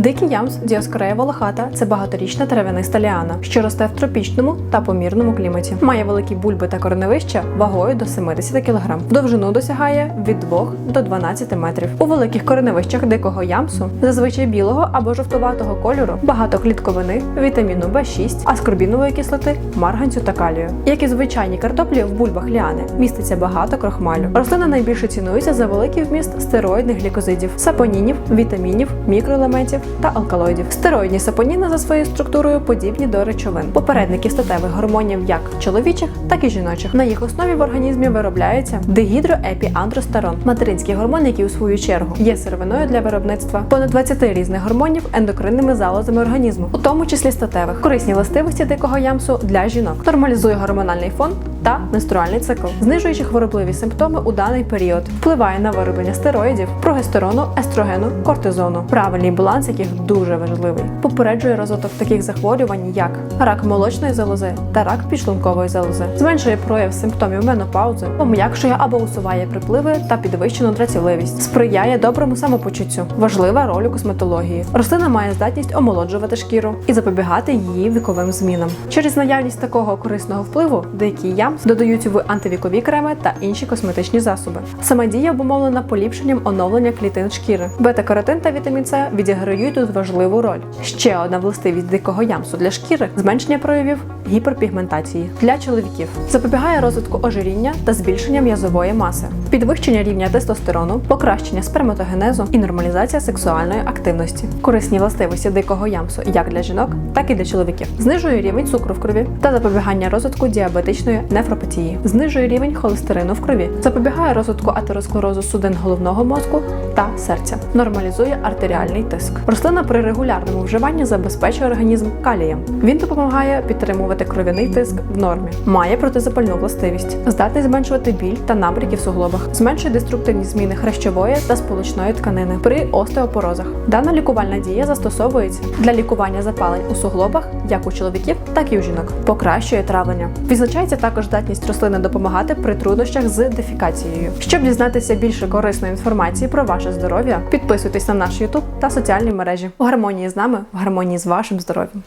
Дикий ямс діаскорея волохата це багаторічна трав'яниста ліана, що росте в тропічному та помірному кліматі. Має великі бульби та кореневища вагою до 70 кг. Довжину досягає від 2 до 12 метрів. У великих кореневищах дикого ямсу, зазвичай білого або жовтуватого кольору, багато клітковини, вітаміну В6, аскорбінової кислоти, марганцю та калію. Як і звичайні картоплі в бульбах ліани міститься багато крохмалю. Рослина найбільше цінується за великий вміст стероїдних глікозидів, сапонінів, вітамінів, мікроелементів та алкалоїдів. Стероїдні сапоніни за своєю структурою подібні до речовин, попередники статевих гормонів як чоловічих, так і жіночих. На їх основі в організмі виробляється дегідроепіандростерон, материнський гормон, який у свою чергу є сировиною для виробництва понад 20 різних гормонів ендокринними залозами організму, у тому числі статевих. Корисні властивості дикого ямсу для жінок нормалізує гормональний фон та менструальний цикл, знижуючи хворобливі симптоми у даний період, впливає на вироблення стероїдів, прогестерону, естрогену, кортизону, правильний баланс яких дуже важливий. Попереджує розвиток таких захворювань, як рак молочної залози та рак підшлункової залози, зменшує прояв симптомів менопаузи, пом'якшує або усуває припливи та підвищену дратівливість, сприяє доброму самопочуттю. Важлива роль у косметології. Рослина має здатність омолоджувати шкіру і запобігати її віковим змінам. Через наявність такого корисного впливу деякі ям додають в антивікові креми та інші косметичні засоби. Сама дія обумовлена поліпшенням оновлення клітин шкіри. Бета-каротин та вітамін С відіграють тут важливу роль. Ще одна властивість дикого ямсу для шкіри зменшення проявів гіперпігментації для чоловіків, запобігає розвитку ожиріння та збільшення м'язової маси, підвищення рівня тестостерону, покращення сперматогенезу і нормалізація сексуальної активності. Корисні властивості дикого ямсу як для жінок, так і для чоловіків. Знижує рівень цукру в крові та запобігання розвитку діабетичної нефропатії, знижує рівень холестерину в крові, запобігає розвитку атеросклерозу судин головного мозку та серця, нормалізує артеріальний тиск. Рослина при регулярному вживанні забезпечує організм калієм. Він допомагає підтримувати кров'яний тиск в нормі, має протизапальну властивість, здатний зменшувати біль та набряки в суглобах, зменшує деструктивні зміни хрящової та сполучної тканини при остеопорозах. Дана лікувальна дія застосовується для лікування запалень у суглобах як у чоловіків, так і у жінок, покращує травлення. Відзначається також здатність рослини допомагати при труднощах з дефікацією. Щоб дізнатися більше корисної інформації про ваше здоров'я, підписуйтесь на наш YouTube та соціальні мережі. У гармонії з нами, в гармонії з вашим здоров'ям.